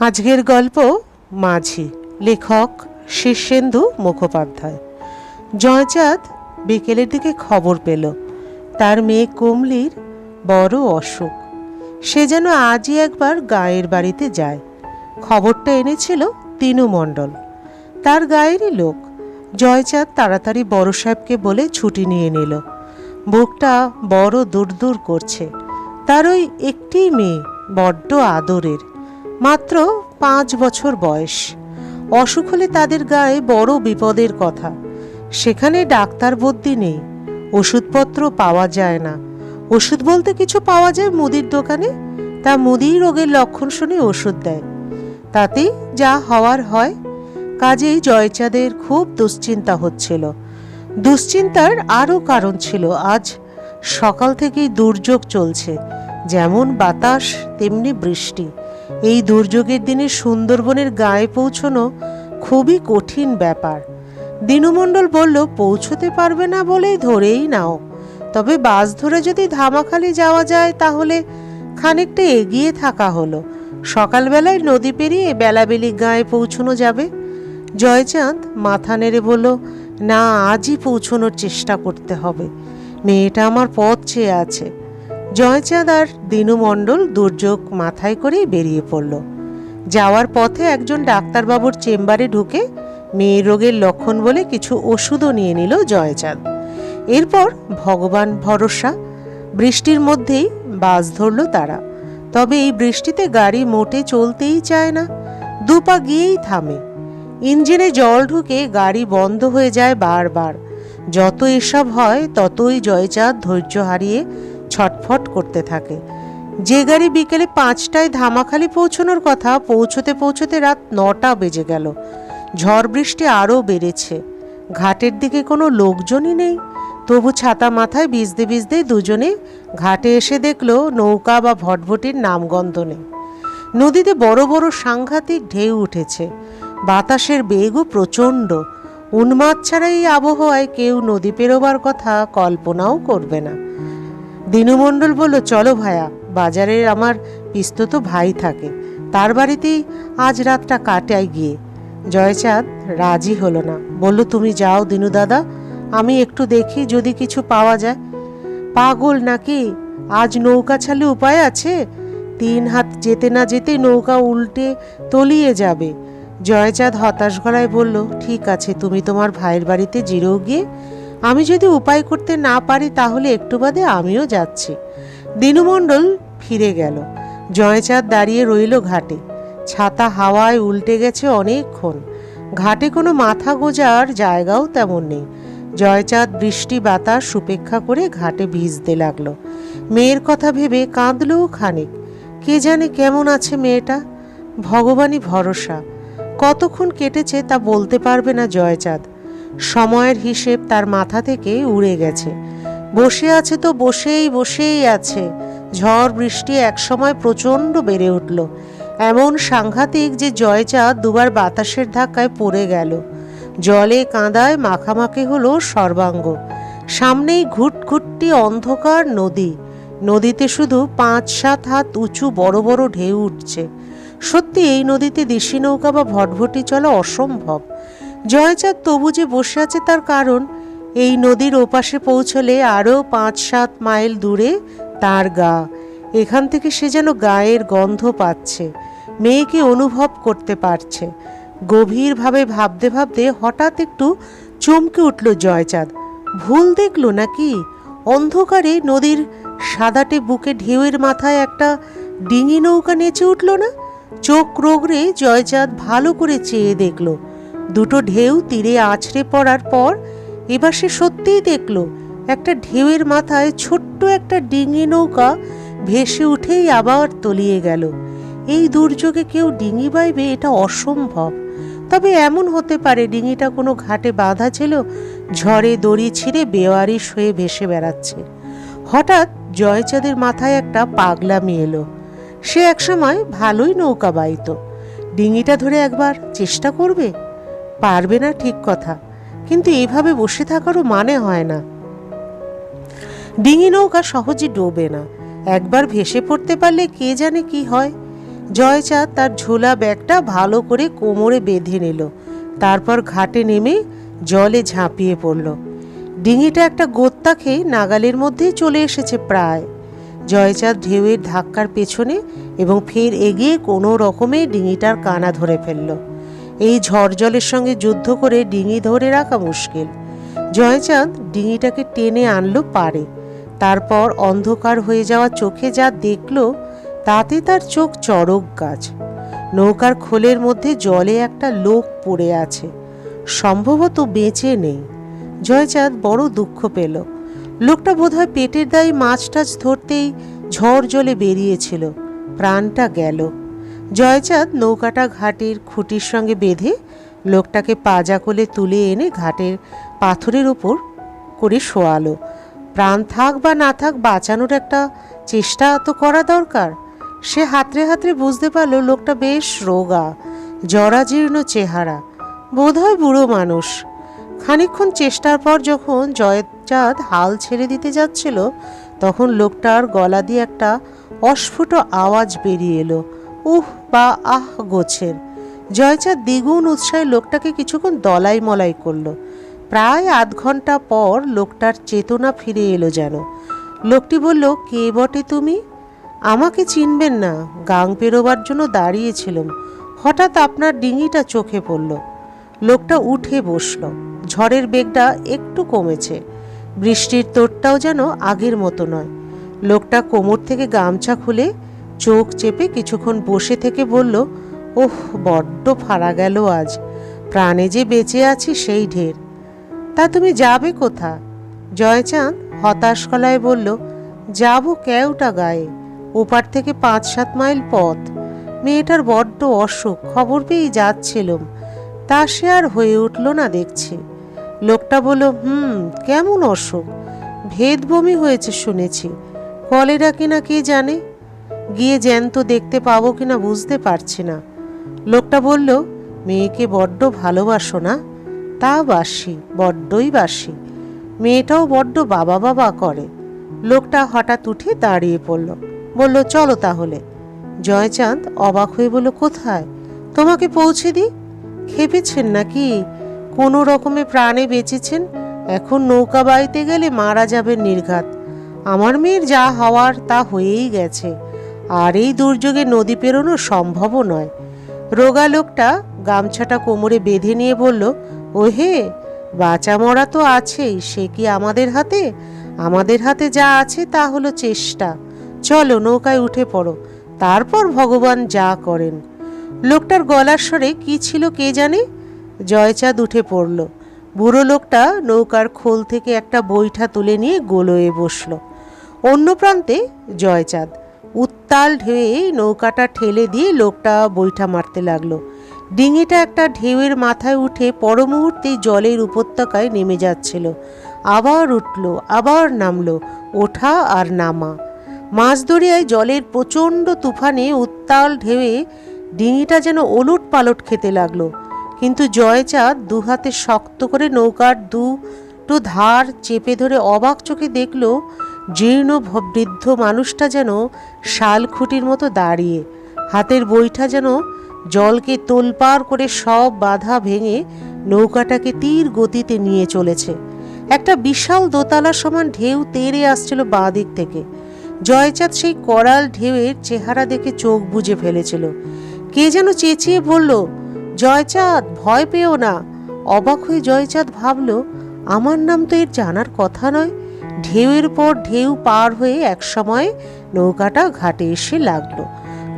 আজকের গল্প মাঝি, লেখক শীর্ষেন্দু মুখোপাধ্যায়। জয়চাঁদ বিকেলের দিকে খবর পেল, তার মেয়ে কমলির বড় অসুখ। সে যেন আজই একবার গায়ের বাড়িতে যায়। খবরটা এনেছিল তিনু মণ্ডল। তার গায়েরই লোক। জয়চাঁদ তাড়াতাড়ি বড় সাহেবকে বলে ছুটি নিয়ে নিল। বুকটা বড় দূর দূর করছে। তার ওই একটি মেয়ে বড্ড আদরের। মাত্র পাঁচ বছর বয়স। অসুখ হলে তাদের গায়ে বড় বিপদের কথা। সেখানে ডাক্তার বদ্যি নেই। ওষুধপত্র পাওয়া যায় না। ওষুধ বলতে কিছু পাওয়া যায় মুদির দোকানে? তা মুদি রোগের লক্ষণ শুনে ওষুধ দেয়। তাতেই যা হওয়ার হয়। কাজেই জয়চাঁদের খুব দুশ্চিন্তা হচ্ছিল। দুশ্চিন্তার আরও কারণ ছিল আজ। সকাল থেকেই দুর্যোগ চলছে। যেমন বাতাস, তেমনি বৃষ্টি। এই দুর্যোগের দিনে সুন্দরবনের গায়ে পৌঁছনো খুবই কঠিন ব্যাপার। দিনুমণ্ডল বলল, পৌঁছতে পারবে না বলেই ধরেই নাও। তবে বাস ধরে যদি ধামাখালি যাওয়া যায়, তাহলে খানিকটা এগিয়ে থাকা হলো। সকালবেলায় নদী পেরিয়ে বেলাবেলি গায়ে পৌঁছানো যাবে। জয়চাঁদ মাথা নেড়ে বলল, না, আজই পৌঁছানোর চেষ্টা করতে হবে। মেয়েটা আমার পথ চেয়ে আছে। জয়চাঁদ আর দিনু মণ্ডল দুর্যোগ মাথায় করেই বেরিয়ে পড়ল। যাওয়ার পথে একজন ডাক্তারবাবুর চেম্বারে ঢুকে মেয়ের রোগের লক্ষণ বলে কিছু ওষুধও নিয়ে নিল জয়চাঁদ। এরপর ভগবান ভরসা, বৃষ্টির মধ্যেই বাস ধরল তারা। তবে এই বৃষ্টিতে গাড়ি মোটে চলতেই চায় না, দুপা গিয়েই থামে। ইঞ্জিনে জল ঢুকে গাড়ি বন্ধ হয়ে যায় বারবার। যত এসব হয়, ততই জয়চাঁদ ধৈর্য হারিয়ে ছটফট করতে থাকে। যে গাড়ি বিকেলে পাঁচটায় ধামাখালি পৌঁছানোর কথা পৌঁছতে পৌঁছতে রাত নটা বেজে গেল। ঝড় বৃষ্টি আরও বেড়েছে। ঘাটের দিকে কোনো লোকজনই নেই। তবু ছাতা মাথায় ভিজতে ভিজতে দুজনে ঘাটে এসে দেখল নৌকা বা ভটভটির নামগন্ধ নেই। নদীতে বড় বড় সাংঘাতিক ঢেউ উঠেছে। বাতাসের বেগও প্রচণ্ড। উন্মাদ ছাড়া এই আবহাওয়ায় কেউ নদী পেরোবার কথা কল্পনাও করবে না। দিনুমণ্ডল বলল, চলো ভায়া বাজারে আমার পিস্তত ভাই থাকে। তার বাড়িতেই আজ রাতটা কাটায় গিয়ে। জয়চাঁদ রাজি হলো না। বলল, তুমি যাও দিনু দাদা, আমি একটু দেখি যদি কিছু পাওয়া যায়। পাগল নাকি? আজ নৌকা ছালে উপায় আছে? তিন হাত যেতে না যেতে নৌকা উল্টে তলিয়ে যাবে। জয়চাঁদ হতাশ গলায় বলল, ঠিক আছে, তুমি তোমার ভাইয়ের বাড়িতে জিরেও গিয়ে। আমি যদি উপায় করতে না পারি তাহলে একটু বাদে আমিও যাচ্ছি। দিনুমণ্ডল ফিরে গেল। জয়চাঁদ দাঁড়িয়ে রইল ঘাটে। ছাতা হাওয়ায় উল্টে গেছে অনেকক্ষণ। ঘাটে কোনো মাথা গোজার জায়গাও তেমন নেই। জয়চাঁদ বৃষ্টি, বাতাস উপেক্ষা করে ঘাটে ভিজতে লাগল। মেয়ের কথা ভেবে কাঁদলেও খানিক। কে জানে কেমন আছে মেয়েটা? ভগবানই ভরসা। কতক্ষণ কেটেছে তা বলতে পারবে না জয়চাঁদ। সময়ের হিসেব তার মাথা থেকে উড়ে গেছে। বসে আছে তো বসেই বসেই আছে। ঝড় বৃষ্টি একসময় প্রচণ্ড বেড়ে উঠল। এমন সাংঘাতিক যে জয়চাঁদ দুবার বাতাসের ধাক্কায় পড়ে গেল। জলে কাঁদায় মাখামাখি হলো সর্বাঙ্গ। সামনেই ঘুটঘুটটি অন্ধকার নদী। নদীতে শুধু পাঁচ সাত হাত উঁচু বড় বড় ঢেউ উঠছে। সত্যি এই নদীতে দেশি নৌকা বা ভটভটি চলা অসম্ভব। জয়চাঁদ তবু যে বসে আছে তার কারণ, এই নদীর ওপাশে পৌঁছলে আরও পাঁচ সাত মাইল দূরে তার গা। এখান থেকে সে যেন গায়ের গন্ধ পাচ্ছে, মেয়েকে অনুভব করতে পারছে। গভীরভাবে ভাবতে ভাবতে হঠাৎ একটু চমকে উঠল জয়চাঁদ। ভুল দেখল নাকি? অন্ধকারে নদীর সাদাটে বুকে ঢেউয়ের মাথায় একটা ডিঙি নৌকা নেচে উঠল না? চোখ রোগড়ে জয়চাঁদ ভালো করে চেয়ে দেখল। দুটো ঢেউ তীরে আছড়ে পড়ার পর এবার সে সত্যিই দেখল, একটা ঢেউয়ের মাথায় ছোট্ট একটা ডিঙি নৌকা ভেসে উঠেই আবার তলিয়ে গেল। এই দুর্যোগে কেউ ডিঙি বাইবে এটা অসম্ভব। তবে এমন হতে পারে ডিঙিটা কোনো ঘাটে বাঁধা ছিল, ঝড়ে দড়ি ছিঁড়ে বেওয়ারিশ হয়ে ভেসে বেড়াচ্ছে। হঠাৎ জয়চাঁদের মাথায় একটা পাগলামি এলো। সে একসময় ভালোই নৌকা বাইত। ডিঙিটা ধরে একবার চেষ্টা করবে? পারবে না ঠিক কথা। কিন্তু এইভাবে বসে থাকারও মানে হয় না। ডিঙি নৌকা সহজে ডোবে না। একবার ভেসে পড়তে পারলে কে জানে কি হয়? জয়চাঁদ তার ঝোলা ব্যাগটা ভালো করে কোমরে বেঁধে নিল। তারপর ঘাটে নেমে জলে ঝাঁপিয়ে পড়ল। ডিঙিটা একটা গোত্তা খেয়ে নাগালের মধ্যেই চলে এসেছে প্রায়। জয়চাঁদ ঢেউয়ের ধাক্কার পেছনে এবং ফের এগিয়ে কোনো রকমে ডিঙিটার কানা ধরে ফেলল। এই ঝড় জলের সঙ্গে যুদ্ধ করে ডিঙি ধরে রাখা মুশকিল। জয়চাঁদ ডিঙিটাকে টেনে আনলো পারে তারপর অন্ধকার হয়ে যাওয়া চোখে যা দেখল, তাতে তার চোখ চড়ক গাছ। নৌকার খোলের মধ্যে জলে একটা লোক পড়ে আছে। সম্ভবত বেঁচে নেই। জয়চাঁদ বড় দুঃখ পেল। লোকটা বোধহয় পেটের দায়ী মাছ টাছ ধরতেই ঝড় জলে বেরিয়েছিল। প্রাণটা গেল। জয়চাঁদ নৌকাটা ঘাটের খুঁটির সঙ্গে বেঁধে লোকটাকে পাজা কোলে তুলে এনে ঘাটের পাথরের ওপর করে শোয়ালো। প্রাণ থাক বা না থাক, বাঁচানোর একটা চেষ্টা তো করা দরকার। সে হাতরে হাতরে বুঝতে পারল লোকটা বেশ রোগা, জরাজীর্ণ চেহারা, বোধহয় বুড়ো মানুষ। খানিকক্ষণ চেষ্টার পর যখন জয়চাঁদ হাল ছেড়ে দিতে যাচ্ছিল, তখন লোকটার গলা দিয়ে একটা অস্ফুট আওয়াজ বেরিয়ে এলো। উহ, বা আহ, গোছের। জয়চাঁদ দ্বিগুণ উৎসাহে লোকটাকে কিছুক্ষণ দলাই মলাই করল। প্রায় আধ ঘণ্টা পর লোকটার চেতনা ফিরে এলো যেন। লোকটি বলল, কে বটে তুমি? আমাকে চিনবেন না। গাং পেরোবার জন্য দাঁড়িয়েছিলাম। হঠাৎ আপনার ডিঙিটা চোখে পড়ল। লোকটা উঠে বসল। ঝড়ের বেগটা একটু কমেছে। বৃষ্টির তোরটাও যেন আগের মতো নয়। লোকটা কোমর থেকে গামছা খুলে চোখ চেপে কিছুক্ষণ বসে থেকে বলল, ওহ, বড্ড ফাড়া গেল আজ। প্রাণে যে বেঁচে আছি সেই ঢের। তা তুমি যাবে কোথা? জয়চাঁদ হতাশ গলায় বলল, যাব কেউটা গায়ে। ওপার থেকে পাঁচ সাত মাইল পথ। মেয়েটার বড্ড অসুখ, খবর পেয়েই যাচ্ছিলাম। তা সে আর হয়ে উঠল না দেখছি। লোকটা বলল, হুম, কেমন অসুখ? ভেদ বমি হয়েছে শুনেছি। কলেরা কিনা কে জানে? গিয়ে জ্যান্ত দেখতে পাবো কিনা বুঝতে পারছি না। লোকটা বলল, মেয়েকে বড্ড ভালোবাসো না? তা বাসি, বড্ডই বাসি। মেয়েটাও বড্ড বাবা বাবা করে। লোকটা হঠাৎ উঠে দাঁড়িয়ে পড়ল, বলল, চলো তাহলে। জয়চাঁদ অবাক হয়ে বলল, কোথায়? তোমাকে পৌঁছে দিই? খেপেছেন নাকি? কোনো রকমে প্রাণে বেঁচেছেন? এখন নৌকা বাইতে গেলে মারা যাবে নির্ঘাত। আমার মেয়ের যা হওয়ার তা হয়েই গেছে। আর এই দুর্যোগে নদী পেরোনো সম্ভবও নয়। রোগা লোকটা গামছাটা কোমরে বেঁধে নিয়ে বলল, ওহে, বাঁচা মরা তো আছেই, সে কি আমাদের হাতে? আমাদের হাতে যা আছে তা হলো চেষ্টা। চলো নৌকায় উঠে পড়ো, তারপর ভগবান যা করেন। লোকটার গলার স্বরে কি ছিল কে জানে? জয়চাঁদ উঠে পড়ল। বুড়ো লোকটা নৌকার খোল থেকে একটা বৈঠা তুলে নিয়ে গোলয়ে বসল। অন্য প্রান্তে জয়চাঁদ। উত্তাল ঢেউয়ে নৌকাটা ঠেলে দিয়ে লোকটা বৈঠা মারতে লাগল। ডিঙিটা একটা ঢেউয়ের মাথায় উঠে পর মুহূর্তেই জলের উপত্যকায় নেমে যাচ্ছিল। আবার উঠল, আবার নামলো, ওঠা আর নামা। মাঝদরিয়ায় জলের প্রচণ্ড তুফানে উত্তাল ঢেউয়ে ডিঙিটা যেন ওলট পালট খেতে লাগল। কিন্তু জয়চাঁদ দু হাতে শক্ত করে নৌকার দুটো ধার চেপে ধরে অবাক চোখে দেখল, জীর্ণ বৃদ্ধ মানুষটা যেন শালখুটির মতো দাঁড়িয়ে। হাতের বইটা যেন জলকে তোলপাড় করে সব বাধা ভেঙে নৌকাটাকে তীর গতিতে নিয়ে চলেছে। একটা বিশাল দোতলা সমান ঢেউ তেড়ে আসছিল বাঁ দিক থেকে। জয়চাঁদ সেই করাল ঢেউয়ের চেহারা দেখে চোখ বুজে ফেলেছিল। কে যেন চেঁচিয়ে বলল, জয়চাঁদ, ভয় পেও না। অবাক হয়ে জয়চাঁদ ভাবল, আমার নাম তো এর জানার কথা নয়। ঢেউয়ের পর ঢেউ পার হয়ে একসময় নৌকাটা ঘাটে এসে লাগল।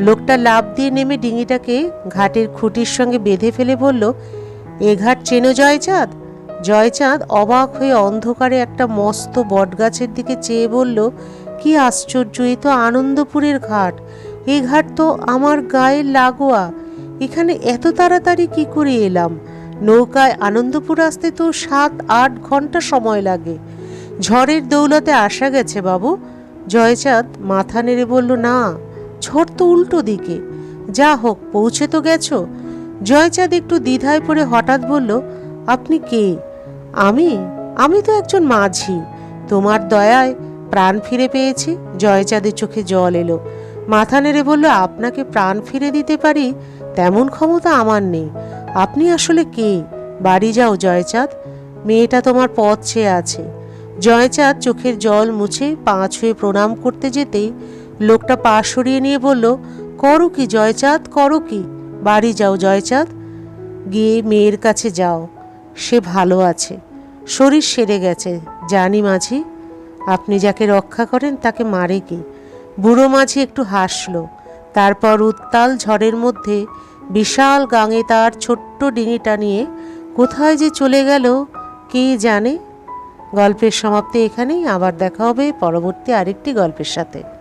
লোকটা লাফ দিয়ে নেমে ডিঙিটাকে ঘাটের খুঁটির সঙ্গে বেঁধে ফেলে বলল, এ ঘাট চেনো জয়চাঁদ? জয়চাঁদ অবাক হয়ে অন্ধকারে একটা মস্ত বটগাছের দিকে চেয়ে বলল, কি আশ্চর্য, এ তো আনন্দপুরের ঘাট। এ ঘাট তো আমার গায়ে লাগোয়া। এখানে এত তাড়াতাড়ি কি করে এলাম? নৌকায় আনন্দপুর আসতে তো সাত আট ঘণ্টা সময় লাগে। ঝড়ের দৌলতে আসা গেছে বাবু। জয়চাঁদ মাথা নেড়ে বলল, না, ঝড় তো উল্টো দিকে। যা হোক, পৌঁছে তো গেছ। জয়চাঁদ একটু দ্বিধায় পড়ে হঠাৎ বলল, আপনি কে? আমি? আমি তো একজন মাঝি। তোমার দয়ায় প্রাণ ফিরে পেয়েছি। জয়চাঁদের চোখে জল এলো। মাথা নেড়ে বলল, আপনাকে প্রাণ ফিরে দিতে পারি? তেমন ক্ষমতা আমার নেই। আপনি আসলে কে? বাড়ি যাও জয়চাঁদ। মেয়েটা তোমার পথ চেয়ে আছে। জয়চাঁদ চোখের জল মুছে পা ছুঁয়ে প্রণাম করতে যেতেই লোকটা পা সরিয়ে নিয়ে বলল, করো কি জয়চাঁদ, করো কি? বাড়ি যাও জয়চাঁদ। গিয়ে মেয়ের কাছে যাও, সে ভালো আছে। শরীর সেরে গেছে। জানি মাঝি, আপনি যাকে রক্ষা করেন তাকে মারে কি বুড়ো মাঝি একটু হাসল। তারপর উত্তাল ঝড়ের মধ্যে বিশাল গাঙে তার ছোট্ট ডিঙিটা নিয়ে কোথায় যে চলে গেল কে জানে? গল্পের সমাপ্তি এখানেই। আবার দেখা হবে পরবর্তী আরেকটি গল্পের সাথে।